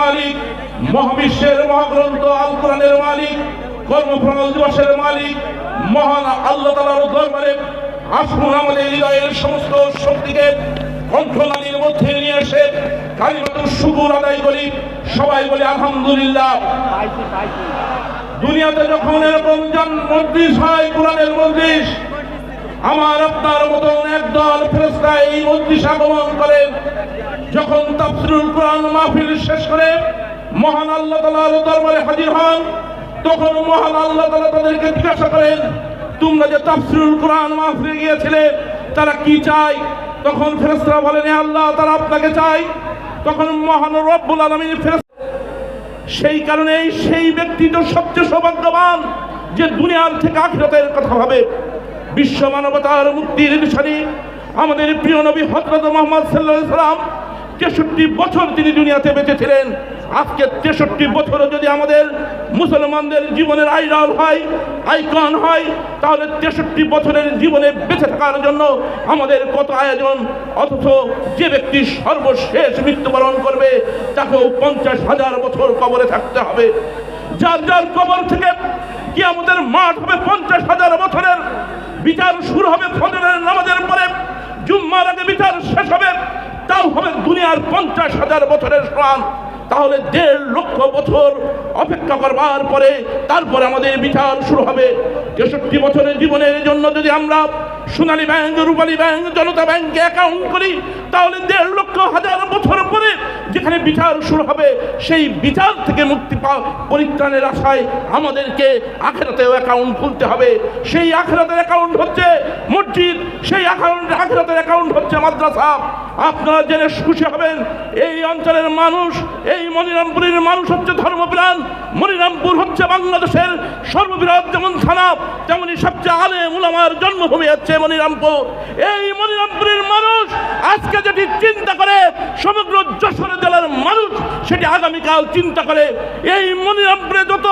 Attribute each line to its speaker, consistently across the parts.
Speaker 1: মালিক, মহাবিশ্বের মহাগ্রন্থ আল কোরআনের মালিক কর্মফল দিবসের মালিক, মহান আল্লাহ তালার দরবারে আসুন আমাদের হৃদয়ের সমস্ত শক্তিকে কণ্ঠনালীর মধ্যে নিয়ে এসে কালিমাতুর শুকুর আদায় করি। সবাই বলে, আলহামদুলিল্লাহ। দুনিয়াতে যখন এরকম মন্ত্রিস হয়, কোরআনের মন্ত্রিস আমার আপনার মতন একদল ফেরেস্তা এই মন্ত্রিস আগমন করেন। যখন তাফসিরুল কোরআন মাহফিল শেষ করে মহান আল্লাহ তাআলার দরবারে হাজির হন, তখন মহান আল্লাহ তাআলা তাদেরকে জিজ্ঞাসা করেন, তোমরা যে তাফসিরুল কোরআন মাহফিলে গিয়েছিলে, তারা কি চায়? তখন ফেরেশতারা বলেন "হে আল্লাহ, তারা আপনাকে চায়। তখন মহান রব্বুল আলামিন সেই কারণেই সেই ব্যক্তি তো সবচেয়ে সৌভাগ্যবান যে দুনিয়ার থেকে আখিরাতের কথা ভাবে। বিশ্ব মানবতার মুক্তির নিশানি আমাদের প্রিয় নবী হজরত মোহাম্মদ সাল্লাহ সাল্লাম তেষট্টি বছর তিনি দুনিয়াতে বেঁচেছিলেন। আজকে তেষট্টি বছরও যদি আমাদের মুসলমানদের জীবনের আইডল হয়, আইকন হয়, তাহলে তেষট্টি বছরের জীবনে বেঁচে থাকার জন্য আমাদের কত আয়োজন? অথচ যে ব্যক্তি সর্বশেষ মৃত্যুবরণ করবে, তাকেও পঞ্চাশ হাজার বছর কবরে থাকতে হবে। যার যার কবর থেকে কি আমাদের মাঠ হবে পঞ্চাশ হাজার বছরের বিচার শুরু হবে ফজরের নামাজের পরে। জুম্মার আগে বিচার শেষ হবে। তাও হবে দুনিয়ার পঞ্চাশ হাজার বছরের সমান তাহলে দেড় লক্ষ বছর অপেক্ষা করবার পরে তারপরে আমাদের বিচার শুরু হবে। তেষট্টি বছরের জীবনের জন্য যদি আমরা সোনালী ব্যাংক, রূপালী ব্যাংক, জনতা ব্যাংকে অ্যাকাউন্ট করি, তাহলে দেড় লক্ষ হাজার বছর পরে যেখানে বিচার শুরু হবে, সেই বিচার থেকে মুক্তি পাওয়া পরিত্রাণের আশায় আমাদেরকে আখেরাতেও অ্যাকাউন্ট খুলতে হবে। সেই আখেরাতের অ্যাকাউন্ট হচ্ছে মসজিদ, সেই অ্যাকাউন্ট আখেরাতের অ্যাকাউন্ট হচ্ছে মাদ্রাসা। আপনারা জেনে খুশি হবেন, এই অঞ্চলের মানুষ, এই মনিরামপুরের মানুষ হচ্ছে ধর্মপ্রাণ মনিরামপুর হচ্ছে বাংলাদেশের সর্ববৃহৎ যেমন থানা তেমনি সবচেয়ে আলে মুলামার জন্মভূমি হচ্ছে মনিরামপুর। এই মনিরামপুরের মানুষ আজকে যেটি চিন্তা করে, সমগ্র যশোর জেলার মানুষ সেটি আগামীকাল চিন্তা করে, এই মনিরামপুরে যত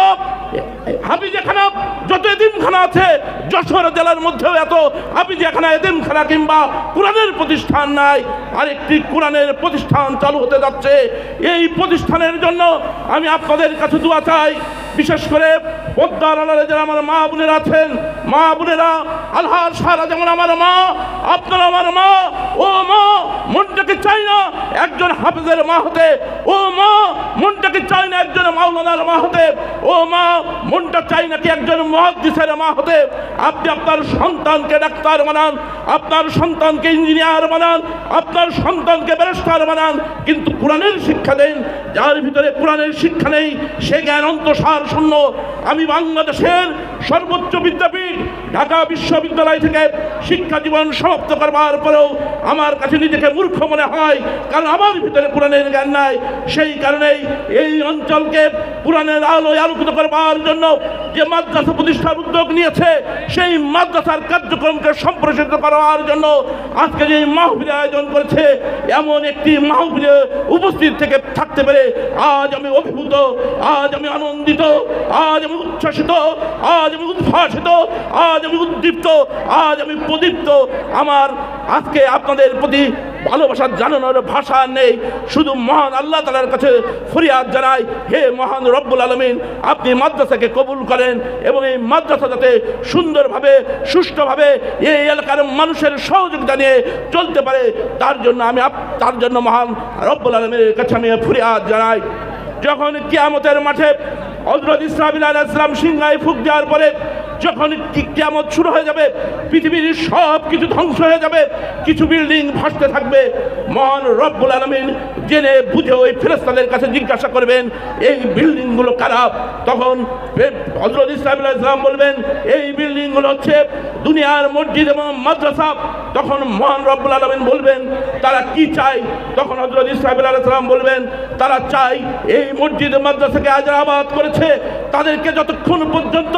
Speaker 1: হাবিজাখানা যত এদিমখানা আছে, যশোর জেলার মধ্যেও এত হাবিজাখানা এদিমখানা কিংবা কোরআনের প্রতিষ্ঠান নাই। আরেকটি কোরআনের প্রতিষ্ঠান চালু হতে যাচ্ছে। এই প্রতিষ্ঠানের জন্য আমি আপনাদের কাছে দোয়া চাই। বিশেষ করে পদ্মার আলারে আমার মা বোনেরা আছেন, মা বোনেরা আল্লাহর সারা যেমন আমার মা আপনার আমার মা, ও মা, মনটাকে চাই না একজন হাফেজের মা হতে, ও মা, মনটাকে চাই না একজন মাওলানার মা হতে, ও মা, মনটা চাই নাকি একজন মহাদিসের মা হতে, আপনি আপনার সন্তানকে ডাক্তার বানান, আপনার সন্তানকে ইঞ্জিনিয়ার বানান, আপনার সন্তানকে ব্যারিস্টার বানান, কিন্তু কোরআনের শিক্ষা দেন, যার ভিতরে কোরআনের শিক্ষা নেই, সে জ্ঞান অন্তঃসার শূন্য। আমি বাংলাদেশের সর্বোচ্চ বিদ্যাপীঠ, ঢাকা বিশ্ববিদ্যালয় থেকে শিক্ষা জীবন সমাপ্ত করবার পরেও আমার কাছে নিজেকে মূর্খ মনে হয়, কারণ আমার ভিতরে পুরাণের জ্ঞান নাই। সেই কারণেই এই অঞ্চলকে পুরাণের আলোয় আলোকিত করবার জন্য যে মাদ্রাসা প্রতিষ্ঠার উদ্যোগ নিয়েছে, সেই মাদ্রাসার কার্যক্রমকে সম্প্রসারিত করার জন্য আজকে যে মাহফিল আয়োজন করেছে, এমন একটি মাহফিলে উপস্থিত থেকে থাকতে পেরে আজ আমি অভিভূত, আজ আমি আনন্দিত, আজ আমি উচ্ছ্বাসিত, আজ আমি উদ্ভাসিত, আজ আমি উদ্দীপ্ত, আজ আমি প্রদীপ্ত। আমার আজকে আপনাদের প্রতি ভালোবাসা জানানোর ভাষা নেই। শুধু মহান আল্লাহ তালার কাছে ফরিয়াদ জানাই, হে মহান রব্বুল আলমিন, আপনি মাদ্রাসাকে কবুল করেন এবং এই মাদ্রাসা যাতে সুন্দরভাবে, সুষ্ঠুভাবে এই এলাকার মানুষের সহযোগিতা নিয়ে চলতে পারে, তার জন্য আমি তার জন্য মহান রব্বুল আলমীর কাছে আমি ফরিয়াদ জানাই। যখন কিয়ামতের মাঠে হজরত ইসলামিল ইসলাম সিংহায় ফুক দেওয়ার পরে যখন কি- কিয়ামত শুরু হয়ে যাবে, পৃথিবীর সব কিছু ধ্বংস হয়ে যাবে, কিছু বিল্ডিং ভাসতে থাকবে, মহান রব্বুল আলমিন জেনে বুঝে ওই ফেরস্তাদের কাছে জিজ্ঞাসা করবেন, এই বিল্ডিংগুলো খারাপ তখন হজরত ইসলাম ইসলাম বলবেন, এই বিল্ডিংগুলো হচ্ছে দুনিয়ার মসজিদ এবং মাদ্রাসা। তখন মহান রব্বুল আলমিন বলবেন, তারা কি চায়? তখন হজরত ইসলাম ইসলাম বলবেন, তারা চায় এই মসজিদ মাদ্রাসাকে আজ আবাদ করেছে, তাদেরকে যতক্ষণ পর্যন্ত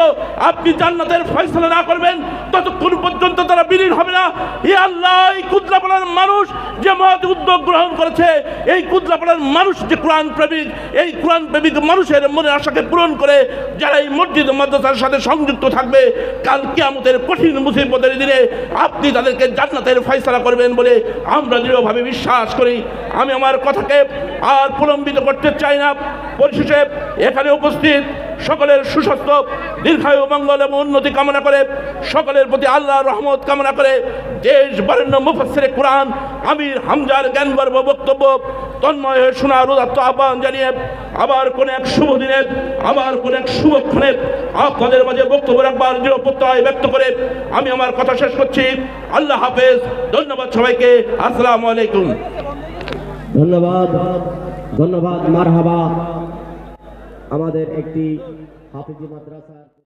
Speaker 1: আপনি জান্নাতের ফয়সলা না করবেন, ততক্ষণ পর্যন্ত তারা বিলীন হবে না। এ আল্লাহ, এই কুদ্রাপাড়ার মানুষ যে মহৎ উদ্যোগ গ্রহণ করেছে, এই কুদ্রাপাড়ার মানুষ যে কোরআন প্রেমিক, এই কোরআন প্রেমিক মানুষের মনের আশাকে পূরণ করে, যারা এই মসজিদ মাদ্রাসার সাথে সংযুক্ত থাকবে, কাল কিয়ামতের কঠিন মুসিবতের দিনে আপনি তাদেরকে জান্নাতের ফয়সলা করবেন বলে আমরা দৃঢ়ভাবে বিশ্বাস করি। আমি আমার কথাকে আর প্রলম্বিত করতে চাই না। পরিশেষে এখানে উপস্থিত সকলের সুস্বাস্থ্য, দীর্ঘায়ু, মঙ্গল এবং উন্নতি কামনা করে, সকলের প্রতি আল্লাহর রহমত কামনা করে দেশ বরেণ্য মুফাসসিরে কোরআন, আমির হামজার জ্ঞানগর্ব বক্তব্য, তন্ময় শোনার উদাত্ত আহ্বান জানিয়ে আবার কোন এক শুভ দিনের আবার কোন এক শুভক্ষণের আপনাদের মাঝে বক্তব্য রাখবার দৃঢ় প্রত্যয় ব্যক্ত করে আমি আমার কথা শেষ করছি। আল্লাহ হাফেজ। ধন্যবাদ সবাইকে। আসসালামু আলাইকুম।
Speaker 2: ধন্যবাদ। ধন্যবাদ। মারহাবা। আমাদের একটি হাফিজি মাদ্রাসা